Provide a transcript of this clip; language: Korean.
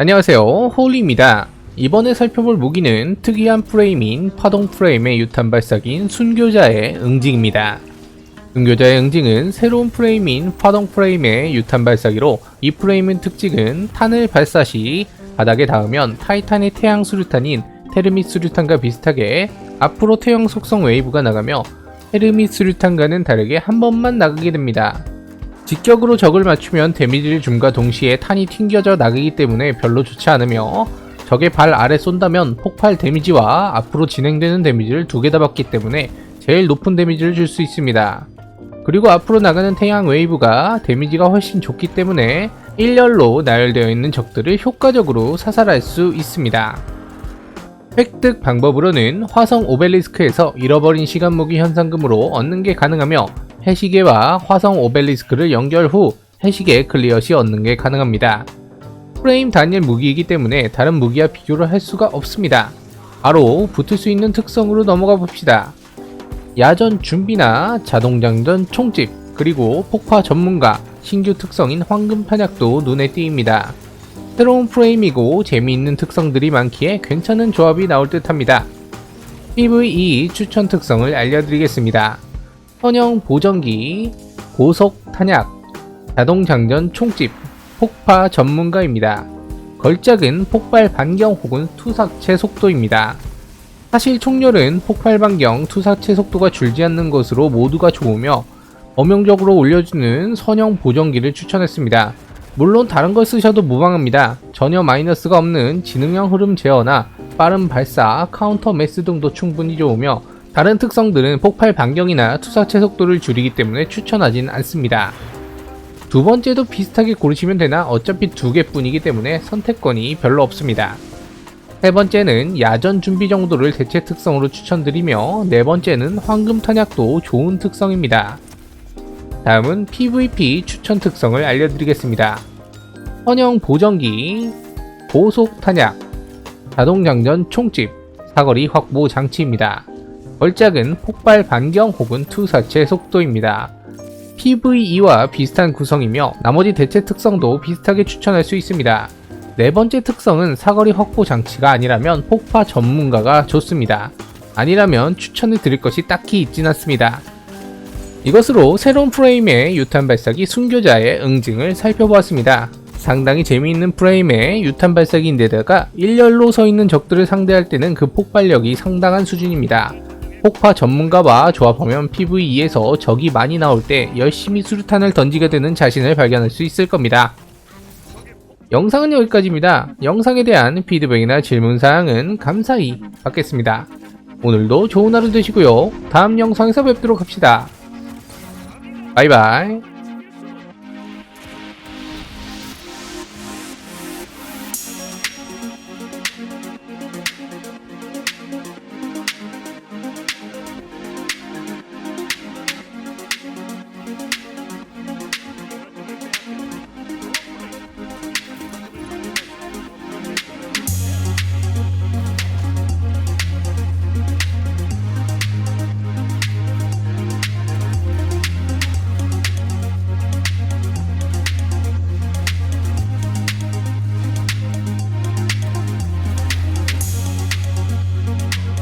안녕하세요. 홀리입니다. 이번에 살펴볼 무기는 특이한 프레임인 파동 프레임의 유탄 발사기인 순교자의 응징입니다. 순교자의 응징은 새로운 프레임인 파동 프레임의 유탄 발사기로 이 프레임의 특징은 탄을 발사 시 바닥에 닿으면 타이탄의 태양 수류탄인 테르밋 수류탄과 비슷하게 앞으로 태양 속성 웨이브가 나가며 테르밋 수류탄과는 다르게 한 번만 나가게 됩니다 직격으로 적을 맞추면 데미지를 줌과 동시에 탄이 튕겨져 나가기 때문에 별로 좋지 않으며 적의 발 아래 쏜다면 폭발 데미지와 앞으로 진행되는 데미지를 두 개 다 받기 때문에 제일 높은 데미지를 줄 수 있습니다. 그리고 앞으로 나가는 태양 웨이브가 데미지가 훨씬 좋기 때문에 일렬로 나열되어 있는 적들을 효과적으로 사살할 수 있습니다. 획득 방법으로는 화성 오벨리스크에서 잃어버린 시간 무기 현상금으로 얻는 게 가능하며 해시계와 화성 오벨리스크를 연결 후 해시계 클리어 시 얻는 게 가능합니다. 프레임 단일 무기이기 때문에 다른 무기와 비교를 할 수가 없습니다. 바로 붙을 수 있는 특성으로 넘어가 봅시다. 야전 준비나 자동장전 총집 그리고 폭파 전문가 신규 특성인 황금 탄약도 눈에 띄입니다. 새로운 프레임이고 재미있는 특성들이 많기에 괜찮은 조합이 나올 듯 합니다. PVE 추천 특성을 알려드리겠습니다. 선형 보정기, 고속 탄약, 자동 장전 총집, 폭파 전문가입니다. 걸작은 폭발 반경 혹은 투삭체 속도입니다. 사실 총열은 폭발 반경, 투삭체 속도가 줄지 않는 것으로 모두가 좋으며 범용적으로 올려주는 선형 보정기를 추천했습니다. 물론 다른 걸 쓰셔도 무방합니다. 전혀 마이너스가 없는 지능형 흐름 제어나 빠른 발사, 카운터 매스 등도 충분히 좋으며 다른 특성들은 폭발 반경이나 투사체 속도를 줄이기 때문에 추천하진 않습니다. 두 번째도 비슷하게 고르시면 되나 어차피 두 개뿐이기 때문에 선택권이 별로 없습니다. 세 번째는 야전 준비 정도를 대체 특성으로 추천드리며 네 번째는 황금 탄약도 좋은 특성입니다. 다음은 PVP 추천 특성을 알려드리겠습니다. 선형 보정기, 고속 탄약, 자동 장전 총집, 사거리 확보 장치입니다. 걸작은 폭발 반경 혹은 투사체 속도입니다. PVE와 비슷한 구성이며 나머지 대체 특성도 비슷하게 추천할 수 있습니다. 네 번째 특성은 사거리 확보 장치가 아니라면 폭파 전문가가 좋습니다. 아니라면 추천을 드릴 것이 딱히 있진 않습니다. 이것으로 새로운 프레임의 유탄 발사기 순교자의 응징을 살펴보았습니다. 상당히 재미있는 프레임의 유탄 발사기인데다가 일렬로 서 있는 적들을 상대할 때는 그 폭발력이 상당한 수준입니다. 폭파 전문가와 조합하면 PVE에서 적이 많이 나올 때 열심히 수류탄을 던지게 되는 자신을 발견할 수 있을 겁니다. 영상은 여기까지입니다. 영상에 대한 피드백이나 질문사항은 감사히 받겠습니다. 오늘도 좋은 하루 되시고요. 다음 영상에서 뵙도록 합시다. 바이바이.